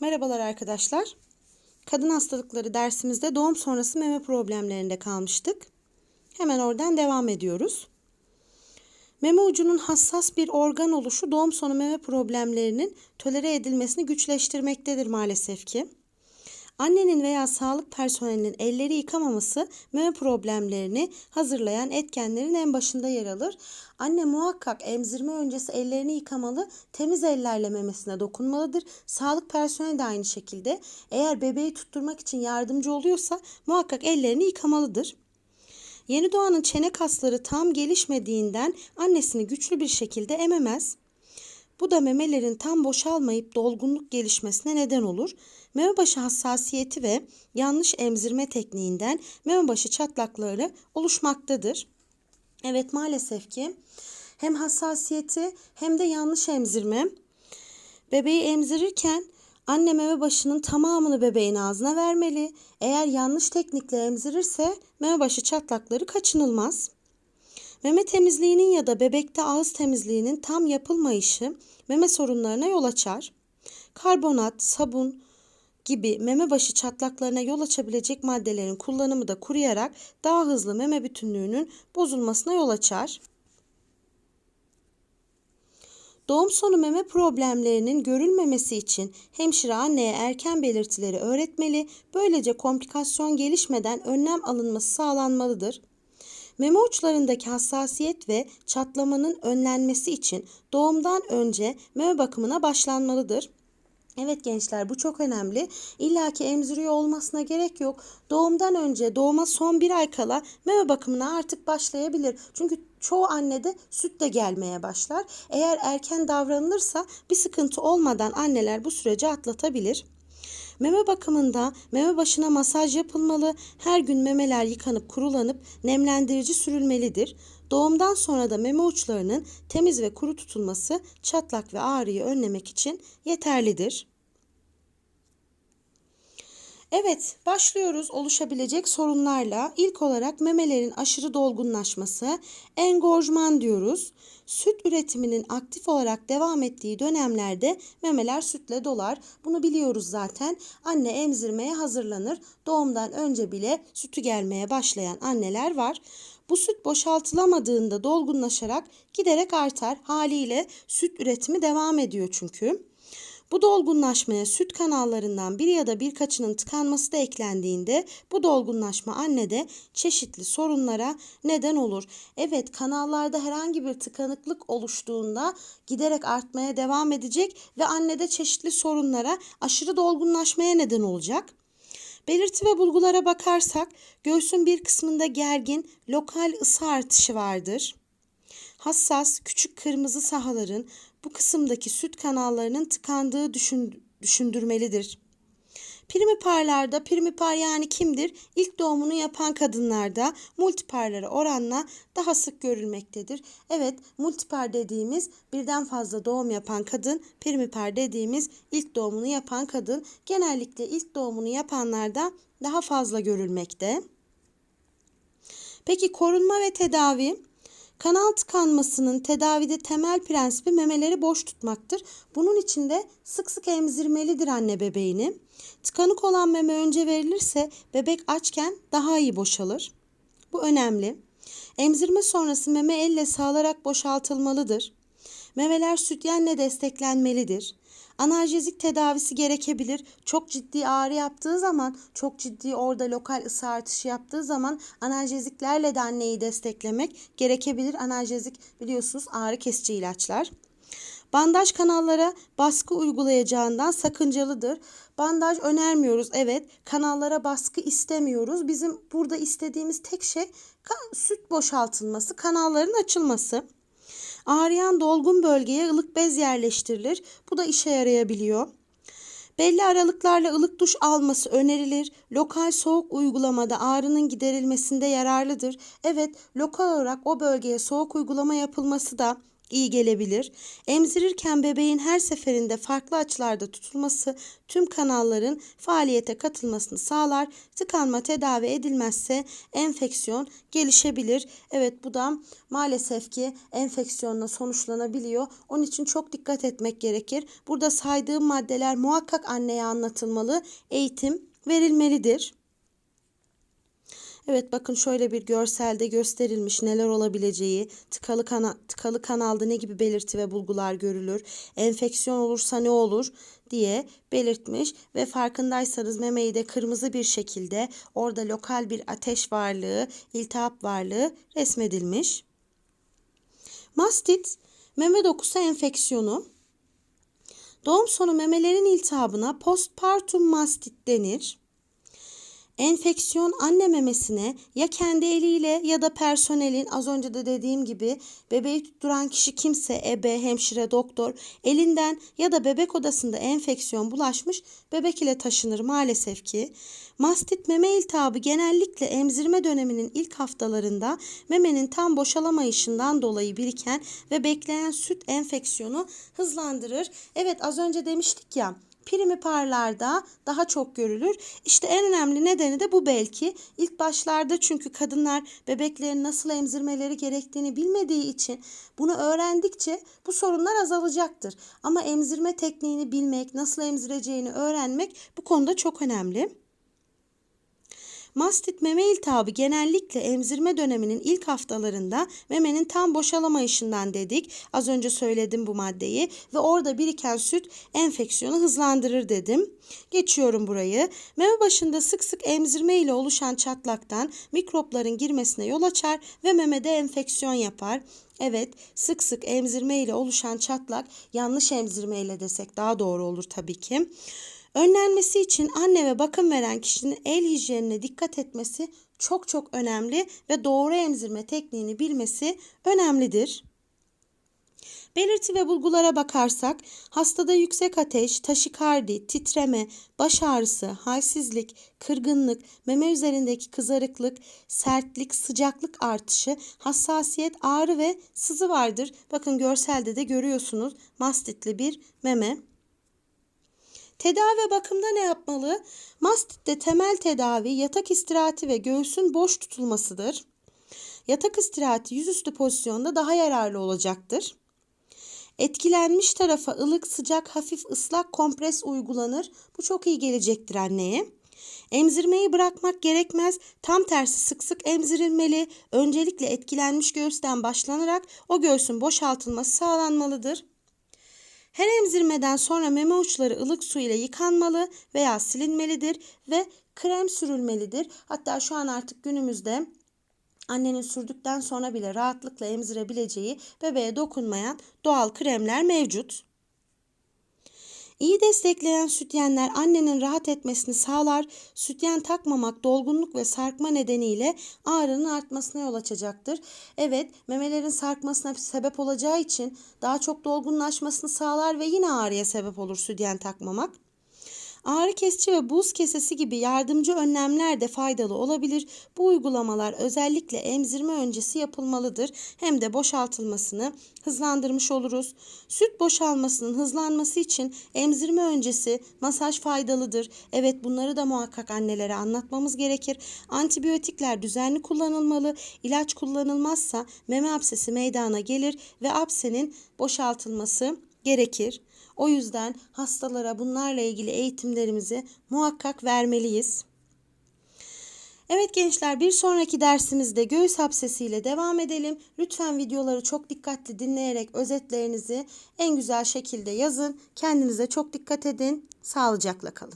Merhabalar arkadaşlar. Kadın hastalıkları dersimizde doğum sonrası meme problemlerinde kalmıştık. Hemen oradan devam ediyoruz. Meme ucunun hassas bir organ oluşu doğum sonu meme problemlerinin tolere edilmesini güçleştirmektedir maalesef ki. Annenin veya sağlık personelinin elleri yıkamaması meme problemlerini hazırlayan etkenlerin en başında yer alır. Anne muhakkak emzirme öncesi ellerini yıkamalı, temiz ellerle memesine dokunmalıdır. Sağlık personeli de aynı şekilde. Eğer bebeği tutturmak için yardımcı oluyorsa muhakkak ellerini yıkamalıdır. Yeni doğanın çene kasları tam gelişmediğinden annesini güçlü bir şekilde ememez. Bu da memelerin tam boşalmayıp dolgunluk gelişmesine neden olur. Meme başı hassasiyeti ve yanlış emzirme tekniğinden meme başı çatlakları oluşmaktadır. Evet maalesef ki hem hassasiyeti hem de yanlış emzirme bebeği emzirirken anne meme başının tamamını bebeğin ağzına vermeli. Eğer yanlış teknikle emzirirse meme başı çatlakları kaçınılmaz. Meme temizliğinin ya da bebekte ağız temizliğinin tam yapılmayışı meme sorunlarına yol açar. Karbonat, sabun gibi meme başı çatlaklarına yol açabilecek maddelerin kullanımı da kuruyarak daha hızlı meme bütünlüğünün bozulmasına yol açar. Doğum sonu meme problemlerinin görülmemesi için hemşire anneye erken belirtileri öğretmeli, böylece komplikasyon gelişmeden önlem alınması sağlanmalıdır. Meme uçlarındaki hassasiyet ve çatlamanın önlenmesi için doğumdan önce meme bakımına başlanmalıdır. Evet gençler bu çok önemli. İlla ki emziriyor olmasına gerek yok. Doğumdan önce doğuma son bir ay kala meme bakımına artık başlayabilir. Çünkü çoğu annede süt de gelmeye başlar. Eğer erken davranılırsa bir sıkıntı olmadan anneler bu süreci atlatabilir. Meme bakımında meme başına masaj yapılmalı, her gün memeler yıkanıp kurulanıp nemlendirici sürülmelidir. Doğumdan sonra da meme uçlarının temiz ve kuru tutulması çatlak ve ağrıyı önlemek için yeterlidir. Evet, başlıyoruz oluşabilecek sorunlarla. İlk olarak memelerin aşırı dolgunlaşması, engorjman diyoruz. Süt üretiminin aktif olarak devam ettiği dönemlerde memeler sütle dolar. Bunu biliyoruz zaten. Anne emzirmeye hazırlanır. Doğumdan önce bile sütü gelmeye başlayan anneler var. Bu süt boşaltılamadığında dolgunlaşarak giderek artar. Haliyle süt üretimi devam ediyor çünkü. Bu dolgunlaşmaya süt kanallarından bir ya da birkaçının tıkanması da eklendiğinde bu dolgunlaşma annede çeşitli sorunlara neden olur. Evet kanallarda herhangi bir tıkanıklık oluştuğunda giderek artmaya devam edecek ve annede çeşitli sorunlara aşırı dolgunlaşmaya neden olacak. Belirti ve bulgulara bakarsak göğsün bir kısmında gergin lokal ısı artışı vardır. Hassas küçük kırmızı sahaların bu kısımdaki süt kanallarının tıkandığı düşün, düşündürmelidir. Primiparlarda primipar yani kimdir? İlk doğumunu yapan kadınlarda multiparlara oranla daha sık görülmektedir. Evet multipar dediğimiz birden fazla doğum yapan kadın, primipar dediğimiz ilk doğumunu yapan kadın genellikle ilk doğumunu yapanlarda daha fazla görülmekte. Peki korunma ve tedavi? Kanal tıkanmasının tedavide temel prensibi memeleri boş tutmaktır. Bunun için de sık sık emzirmelidir anne bebeğini. Tıkanık olan meme önce verilirse bebek açken daha iyi boşalır. Bu önemli. Emzirme sonrası meme elle sağlarak boşaltılmalıdır. Memeler sütyenle desteklenmelidir. Analjezik tedavisi gerekebilir. Çok ciddi ağrı yaptığı zaman, çok ciddi orada lokal ısı artışı yaptığı zaman analjeziklerle de anneyi desteklemek gerekebilir. Analjezik biliyorsunuz ağrı kesici ilaçlar. Bandaj kanallara baskı uygulayacağından sakıncalıdır. Bandaj önermiyoruz evet. Kanallara baskı istemiyoruz. Bizim burada istediğimiz tek şey süt boşaltılması, kanalların açılması. Ağrıyan dolgun bölgeye ılık bez yerleştirilir. Bu da işe yarayabiliyor. Belli aralıklarla ılık duş alması önerilir. Lokal soğuk uygulamada ağrının giderilmesinde yararlıdır. Evet, lokal olarak o bölgeye soğuk uygulama yapılması da iyi gelebilir. Emzirirken bebeğin her seferinde farklı açılarda tutulması tüm kanalların faaliyete katılmasını sağlar. Tıkanma tedavi edilmezse enfeksiyon gelişebilir. Evet bu da maalesef ki enfeksiyonla sonuçlanabiliyor. Onun için çok dikkat etmek gerekir. Burada saydığım maddeler muhakkak anneye anlatılmalı. Eğitim verilmelidir. Evet bakın şöyle bir görselde gösterilmiş neler olabileceği, tıkalı, kana tıkalı kanalda ne gibi belirti ve bulgular görülür, enfeksiyon olursa ne olur diye belirtmiş ve farkındaysanız memeyi de kırmızı bir şekilde orada lokal bir ateş varlığı, iltihap varlığı resmedilmiş. Mastit, meme dokusu enfeksiyonu. Doğum sonu memelerin iltihabına postpartum mastit denir. Enfeksiyon anne memesine ya kendi eliyle ya da personelin az önce de dediğim gibi bebeği tutturan kişi kimse ebe, hemşire, doktor elinden ya da bebek odasında enfeksiyon bulaşmış bebek ile taşınır maalesef ki. Mastit meme iltihabı genellikle emzirme döneminin ilk haftalarında memenin tam boşalamayışından dolayı biriken ve bekleyen süt enfeksiyonu hızlandırır. Evet az önce demiştik ya primiparlarda daha çok görülür. İşte en önemli nedeni de bu belki. İlk başlarda çünkü kadınlar bebeklerin nasıl emzirmeleri gerektiğini bilmediği için bunu öğrendikçe bu sorunlar azalacaktır. Ama emzirme tekniğini bilmek, nasıl emzireceğini öğrenmek bu konuda çok önemli. Mastit meme iltihabı genellikle emzirme döneminin ilk haftalarında memenin tam boşalamayışından dedik. Az önce söyledim bu maddeyi ve orada biriken süt enfeksiyonu hızlandırır dedim. Geçiyorum burayı. Meme başında sık sık emzirme ile oluşan çatlaktan mikropların girmesine yol açar ve memede enfeksiyon yapar. Evet, sık sık emzirme ile oluşan çatlak yanlış emzirme ile desek daha doğru olur tabii ki. Önlenmesi için anne ve bakım veren kişinin el hijyenine dikkat etmesi çok çok önemli ve doğru emzirme tekniğini bilmesi önemlidir. Belirti ve bulgulara bakarsak hastada yüksek ateş, taşikardi, titreme, baş ağrısı, halsizlik, kırgınlık, meme üzerindeki kızarıklık, sertlik, sıcaklık artışı, hassasiyet, ağrı ve sızı vardır. Bakın görselde de görüyorsunuz mastitli bir meme. Tedavi bakımda ne yapmalı? Mastitte temel tedavi yatak istirahati ve göğsün boş tutulmasıdır. Yatak istirahati yüzüstü pozisyonda daha yararlı olacaktır. Etkilenmiş tarafa ılık, sıcak, hafif ıslak kompres uygulanır. Bu çok iyi gelecektir anneye. Emzirmeyi bırakmak gerekmez. Tam tersi sık sık emzirilmeli. Öncelikle etkilenmiş göğüsten başlanarak o göğsün boşaltılması sağlanmalıdır. Her emzirmeden sonra meme uçları ılık su ile yıkanmalı veya silinmelidir ve krem sürülmelidir. Hatta şu an artık günümüzde annenin sürdükten sonra bile rahatlıkla emzirebileceği bebeğe dokunmayan doğal kremler mevcut. İyi destekleyen sütyenler annenin rahat etmesini sağlar. Sütyen takmamak dolgunluk ve sarkma nedeniyle ağrının artmasına yol açacaktır. Evet, memelerin sarkmasına sebep olacağı için daha çok dolgunlaşmasını sağlar ve yine ağrıya sebep olur sütyen takmamak. Ağrı kesici ve buz kesesi gibi yardımcı önlemler de faydalı olabilir. Bu uygulamalar özellikle emzirme öncesi yapılmalıdır. Hem de boşaltılmasını hızlandırmış oluruz. Süt boşalmasının hızlanması için emzirme öncesi masaj faydalıdır. Evet bunları da muhakkak annelere anlatmamız gerekir. Antibiyotikler düzenli kullanılmalı. İlaç kullanılmazsa meme absesi meydana gelir ve absenin boşaltılması gerekir. O yüzden hastalara bunlarla ilgili eğitimlerimizi muhakkak vermeliyiz. Evet gençler bir sonraki dersimizde göğüs hapsesiyle devam edelim. Lütfen videoları çok dikkatli dinleyerek özetlerinizi en güzel şekilde yazın. Kendinize çok dikkat edin. Sağlıcakla kalın.